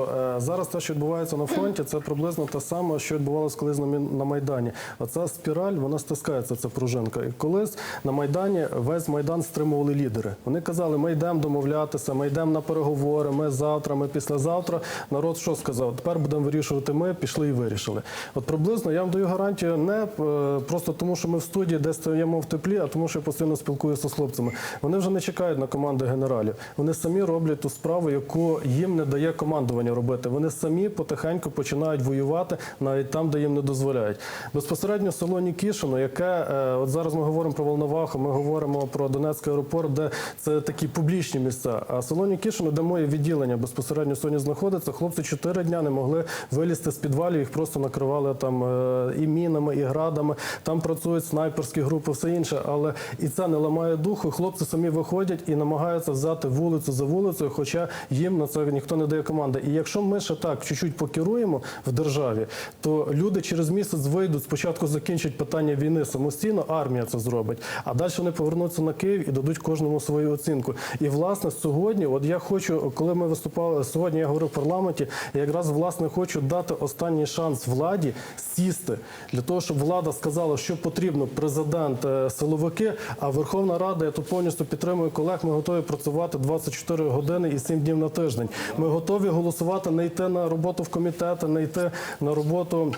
Е, Зараз те, що відбувається на фронті, це приблизно те саме, що відбувалося колись на Майдані. Оця спіраль, вона стискається, ця пружинка. І колись на Майдані весь Майдан стримували лідери. Вони казали, ми йдемо домовлятися, ми йдемо на переговори, ми завтра, ми післязавтра. Народ що сказав? Тепер будемо вирішувати ми, пішли і вирішили. От приблизно я вам даю гарантію не е, просто тому, що ми в студії десь стоїмо в теплі, а тому, що я постійно спілкуюся з хлопцями. Вони вже не чекають на команди генералів. Вони самі роблять ту справу, яку їм не дає командування робити. Вони самі потихеньку починають воювати навіть там, де їм не дозволяють. Безпосередньо село Нікішино, яке е, от зараз ми говоримо про Волноваху, ми говоримо про Донецький аеропорт, де це такі публічні місця. А село Нікішино, де моє відділення безпосередньо сьогодні знаходиться, хлопці чотири дня не могли вилізти з підвалів, їх просто накривали там е, і мінами, і градами. Там працюють снайперські групи, все інше. Але і це не ламає духу. Хлопці самі виходять і намагаються взяти вулицю за вулицею, хоча їм на це ніхто не дає команди. І якщо ми ще так чуть-чуть покеруємо в державі, то люди через місяць вийдуть, спочатку закінчать питання війни самостійно, армія це зробить, а далі вони повернуться на Київ і дадуть кожному свою оцінку. І власне сьогодні, от я хочу, коли ми виступали сьогодні, я говорив в парламенті, я якраз власне хочу дати останній шанс владі сісти для того, щоб влада сказала, що потрібно президент, е, силовики. А Верховна Рада, я тут повністю підтримую колег. Ми готові працювати 24 години і 7 днів на тиждень. Ми готові голосувати, не йти на роботу в комітети, не йти на роботу.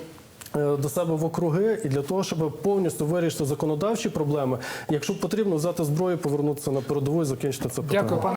е, До себе в округи і для того, щоб повністю вирішити законодавчі проблеми, якщо потрібно взяти зброю, повернутися на передову і закінчити це питання. Дякую, пане.